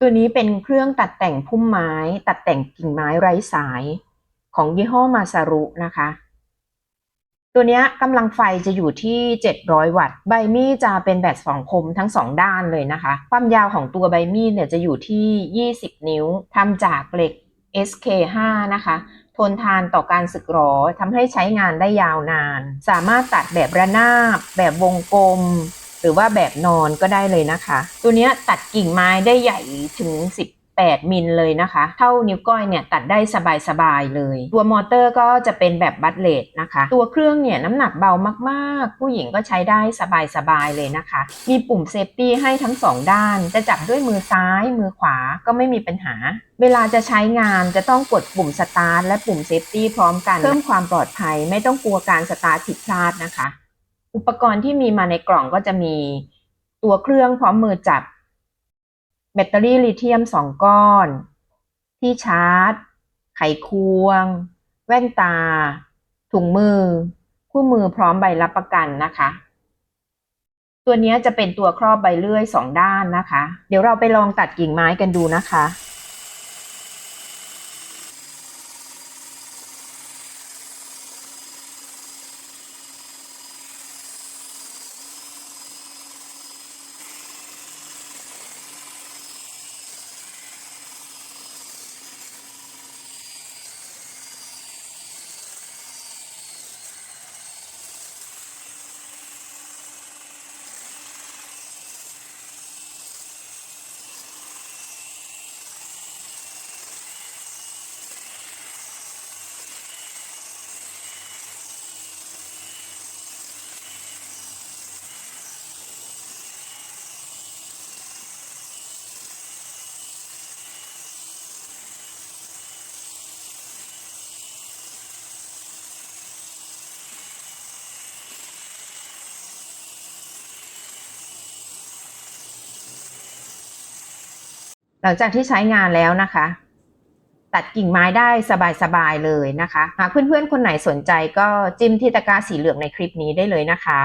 ตัวนี้เป็นเครื่องตัดแต่งพุ่มไม้ ตัดแต่งกิ่งไม้ไร้สายของยี่ห้อมาซารุนะคะ ตัวนี้กำลังไฟจะอยู่ที่ 700 วัตต์ ใบมีดจะเป็นแบบสองคมทั้งสองด้านเลยนะคะ ความยาวของตัวใบมีดเนี่ยจะอยู่ที่ 20 นิ้วทำจากเหล็ก SK5 นะคะทนทานต่อการสึกหรอทำให้ใช้งานได้ยาวนาน สามารถตัดแบบระนาบ แบบวงกลม หรือว่าแบบนอนก็ได้เลยนะคะ ตัวนี้ตัดกิ่งไม้ได้ใหญ่ถึง18มิลเลยนะคะ เท่านิ้วก้อยเนี่ยตัดได้สบายๆเลย ตัวมอเตอร์ก็จะเป็นแบบบัตเลตนะคะ ตัวเครื่องเนี่ยน้ำหนักเบามากๆ ผู้หญิงก็ใช้ได้สบายๆเลยนะคะ มีปุ่มเซฟตี้ให้ทั้งสองด้าน จะจับด้วยมือซ้ายมือขวาก็ไม่มีปัญหา เวลาจะใช้งานจะต้องกดปุ่มสตาร์ทและปุ่มเซฟตี้พร้อมกัน เพิ่มความปลอดภัยไม่ต้องกลัวการสตาร์ทผิดพลาดนะคะ อุปกรณ์ที่มีมาในกล่องก็จะมีตัวเครื่องพร้อมมือจับ แบตเตอรี่ลิเธียม 2 ก้อน ที่ชาร์จ ไขควง แว่นตา ถุงมือ คู่มือพร้อมใบรับประกันนะคะ ตัวนี้จะเป็นตัวครอบใบเลื่อยสองด้านนะคะ เดี๋ยวเราไปลองตัดกิ่งไม้กันดูนะคะ หลังจากที่ใช้งานแล้วนะคะ ตัดกิ่งไม้ได้สบายๆเลยนะคะ หากเพื่อนๆคนไหนสนใจก็จิ้มที่ตะกร้าสีเหลืองในคลิปนี้ได้เลยนะคะ